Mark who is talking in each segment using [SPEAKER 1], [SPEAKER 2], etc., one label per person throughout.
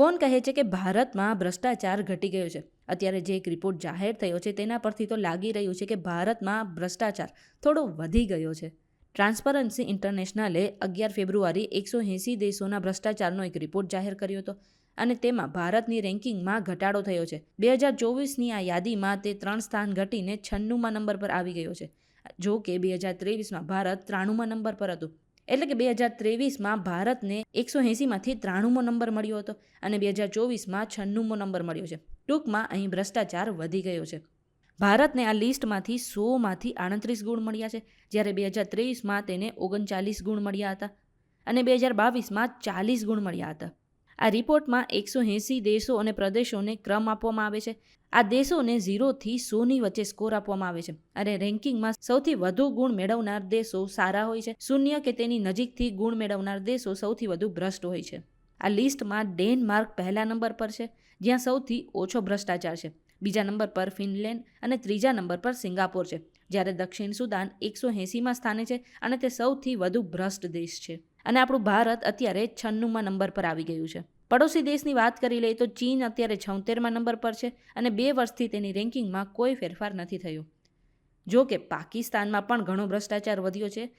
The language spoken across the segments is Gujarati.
[SPEAKER 1] કોણ કહે છે કે ભારતમાં ભ્રષ્ટાચાર ઘટી ગયો છે? અત્યારે જે એક રિપોર્ટ જાહેર થયો છે, તેના પરથી તો લાગી રહ્યું છે કે ભારતમાં ભ્રષ્ટાચાર થોડો વધી ગયો છે. ટ્રાન્સપરન્સી ઇન્ટરનેશનલે અગિયાર ફેબ્રુઆરી એકસો એંસી દેશોના ભ્રષ્ટાચારનો એક રિપોર્ટ જાહેર કર્યો હતો અને તેમાં ભારતની રેન્કિંગમાં ઘટાડો થયો છે. બે હજાર ચોવીસની આ યાદીમાં તે ત્રણ સ્થાન ઘટીને છન્નુંમાં નંબર પર આવી ગયો છે. જો કે બે હજાર ત્રેવીસમાં ભારત ત્રાણુંમાં નંબર પર હતું. એટલે કે બે હજાર ત્રેવીસમાં ભારતને એકસો એંસીમાંથી ત્રાણુંમો નંબર મળ્યો હતો અને બે હજાર ચોવીસમાં છન્નુંમો નંબર મળ્યો છે. ટૂંકમાં અહીં ભ્રષ્ટાચાર વધી ગયો છે. ભારતને આ લિસ્ટમાંથી સોમાંથી આડત્રીસ ગુણ મળ્યા છે, જ્યારે બે હજાર ત્રેવીસમાં તેને ઓગણચાલીસ ગુણ મળ્યા હતા અને બે હજાર બાવીસમાં ચાલીસ ગુણ મળ્યા હતા. આ રિપોર્ટમાં એકસો એંસી દેશો અને પ્રદેશોને ક્રમ આપવામાં આવે છે. આ દેશોને ઝીરોથી સોની વચ્ચે સ્કોર આપવામાં આવે છે અને રેન્કિંગમાં સૌથી વધુ ગુણ મેળવનાર દેશો સારા હોય છે. શૂન્ય કે તેની નજીકથી ગુણ મેળવનાર દેશો સૌથી વધુ ભ્રષ્ટ હોય છે. આ લિસ્ટમાં ડેનમાર્ક પહેલા નંબર પર છે, જ્યાં સૌથી ઓછો ભ્રષ્ટાચાર છે. બીજા નંબર પર ફિનલેન્ડ અને ત્રીજા નંબર પર સિંગાપોર છે, જ્યારે દક્ષિણ સુદાન એકસો એંસીમાં સ્થાને છે અને તે સૌથી વધુ ભ્રષ્ટ દેશ છે. અને આપણું ભારત અત્યારે છન્નુંમાં નંબર પર આવી ગયું છે. પડોશી દેશની વાત કરી લઈએ તો ચીન અત્યારે છોતેરમાં નંબર પર છે અને બે વર્ષથી તેની રેન્કિંગમાં કોઈ ફેરફાર નથી થયો. જો કે પાકિસ્તાનમાં પણ ઘણો ભ્રષ્ટાચાર વધ્યો છે.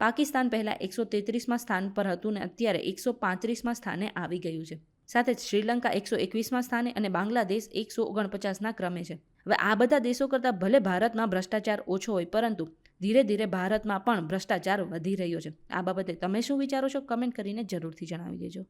[SPEAKER 1] પાકિસ્તાન પહેલાં એકસો તેત્રીસમાં સ્થાન પર હતું ને અત્યારે એકસો પાંત્રીસમાં સ્થાને આવી ગયું છે. સાથે જ શ્રીલંકા એકસો એકવીસમાં સ્થાને અને બાંગ્લાદેશ એકસો ઓગણપચાસના ક્રમે છે. હવે આ બધા દેશો કરતાં ભલે ભારતમાં ભ્રષ્ટાચાર ઓછો હોય પરંતુ ધીરે ધીરે ભારતમાં પણ ભ્રષ્ટાચાર વધી રહ્યો છે. આ બાબતે તમે શું વિચારો છો? કમેન્ટ કરીને જરૂરથી જણાવી દેજો.